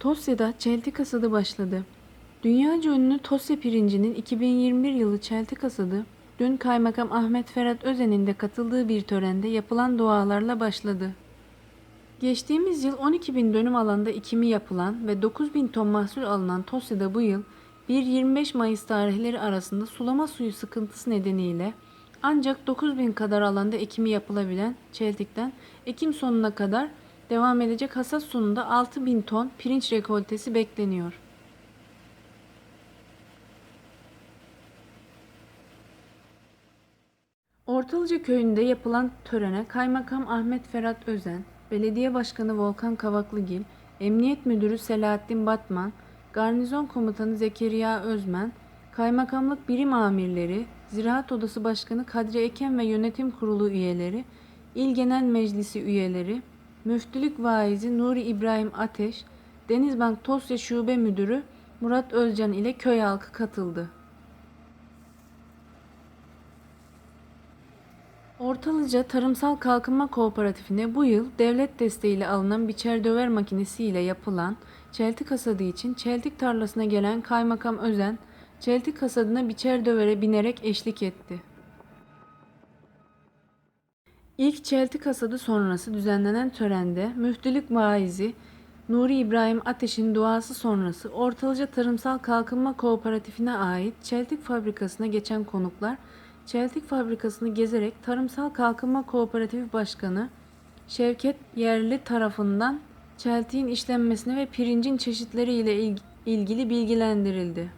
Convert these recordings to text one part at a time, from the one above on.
Tosya'da çeltik hasadı başladı. Dünyaca ünlü Tosya pirincinin 2021 yılı çeltik hasadı dün Kaymakam Ahmet Ferhat Özen'in de katıldığı bir törende yapılan dualarla başladı. Geçtiğimiz yıl 12 bin dönüm alanda ekimi yapılan ve 9 bin ton mahsul alınan Tosya'da bu yıl 1-25 Mayıs tarihleri arasında sulama suyu sıkıntısı nedeniyle ancak 9 bin kadar alanda ekimi yapılabilen çeltikten Ekim sonuna kadar devam edecek hasat sonunda 6 bin ton pirinç rekoltesi bekleniyor. Ortalıca köyünde yapılan törene Kaymakam Ahmet Ferhat Özen, Belediye Başkanı Volkan Kavaklıgil, Emniyet Müdürü Selahattin Batman, Garnizon Komutanı Zekeriya Özmen, Kaymakamlık Birim Amirleri, Ziraat Odası Başkanı Kadri Eken ve Yönetim Kurulu üyeleri, İl Genel Meclisi üyeleri, Müftülük Vaizi Nuri İbrahim Ateş, Denizbank Tosya Şube Müdürü Murat Özcan ile köy halkı katıldı. Ortalıca Tarımsal Kalkınma Kooperatifine bu yıl devlet desteğiyle alınan biçer döver makinesiyle yapılan çeltik hasadı için çeltik tarlasına gelen Kaymakam Özen, çeltik hasadına biçer dövere binerek eşlik etti. İlk çeltik hasadı sonrası düzenlenen törende müftülük vaizi Nuri İbrahim Ateş'in duası sonrası Ortalıca Tarımsal Kalkınma Kooperatifine ait çeltik fabrikasına geçen konuklar çeltik fabrikasını gezerek Tarımsal Kalkınma Kooperatifi Başkanı Şevket Yerli tarafından çeltiğin işlenmesine ve pirincin çeşitleri ile il- ilgili bilgilendirildi.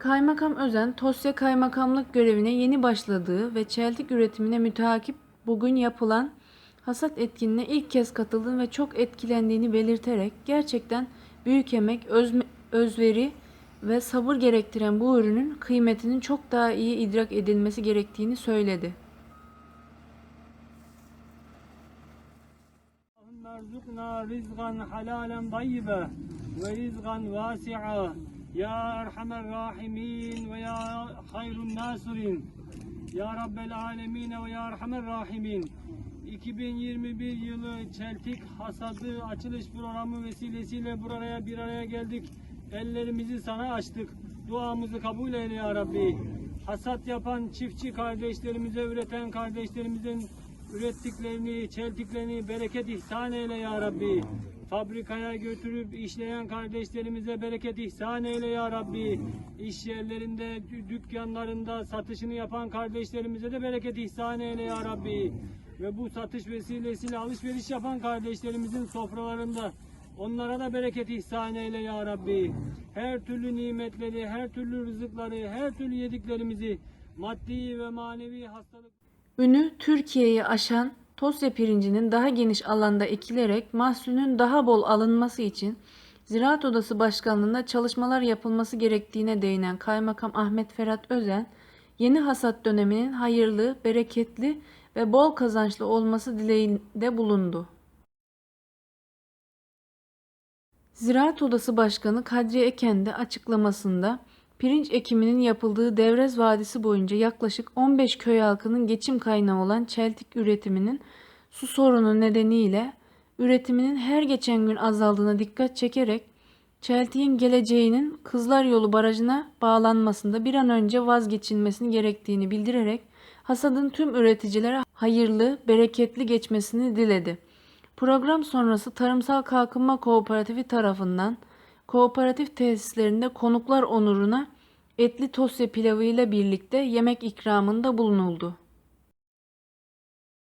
Kaymakam Özen, Tosya Kaymakamlık görevine yeni başladığı ve çeltik üretimine müteakip bugün yapılan hasat etkinliğine ilk kez katıldım ve çok etkilendiğini belirterek gerçekten büyük emek, özme- özveri ve sabır gerektiren bu ürünün kıymetinin çok daha iyi idrak edilmesi gerektiğini söyledi. اللهم ارزقنا رزقا حلالا طيبا ورزقا واسعا ya Erhamer Rahimin ve Ya Hayrun Nasirin Ya Rabbel Alemin ve Ya Erhamer Rahimin 2021 yılı Çeltik hasadı açılış programı vesilesiyle buraya bir araya geldik. Ellerimizi sana açtık. Duamızı kabul eyle ya Rabbi. Hasat yapan çiftçi kardeşlerimize, üreten kardeşlerimizin ürettiklerini, çeltiklerini bereket ihsan eyle ya Rabbi. Fabrikaya götürüp işleyen kardeşlerimize bereket ihsan eyle ya Rabbi. İş yerlerinde, dü- dükkanlarında satışını yapan kardeşlerimize de bereket ihsan eyle ya Rabbi. Ve bu satış vesilesiyle alışveriş yapan kardeşlerimizin sofralarında onlara da bereket ihsan eyle ya Rabbi. Her türlü nimetleri, her türlü rızıkları, her türlü yediklerimizi maddi ve manevi hastalık Ünü Türkiye'yi aşan Tosya pirincinin daha geniş alanda ekilerek mahsulün daha bol alınması için Ziraat Odası Başkanlığı'nda çalışmalar yapılması gerektiğine değinen Kaymakam Ahmet Ferhat Özen, yeni hasat döneminin hayırlı, bereketli ve bol kazançlı olması dileğinde bulundu. Ziraat Odası Başkanı Kadri Eken de açıklamasında pirinç ekiminin yapıldığı Devrez Vadisi boyunca yaklaşık 15 köy halkının geçim kaynağı olan çeltik üretiminin su sorunu nedeniyle üretiminin her geçen gün azaldığına dikkat çekerek çeltiğin geleceğinin Kızlar Yolu Barajı'na bağlanmasında bir an önce vazgeçilmesini gerektiğini bildirerek hasadın tüm üreticilere hayırlı, bereketli geçmesini diledi. Program sonrası Tarımsal Kalkınma Kooperatifi tarafından kooperatif tesislerinde konuklar onuruna etli tosya pilavı ile birlikte yemek ikramında bulunuldu.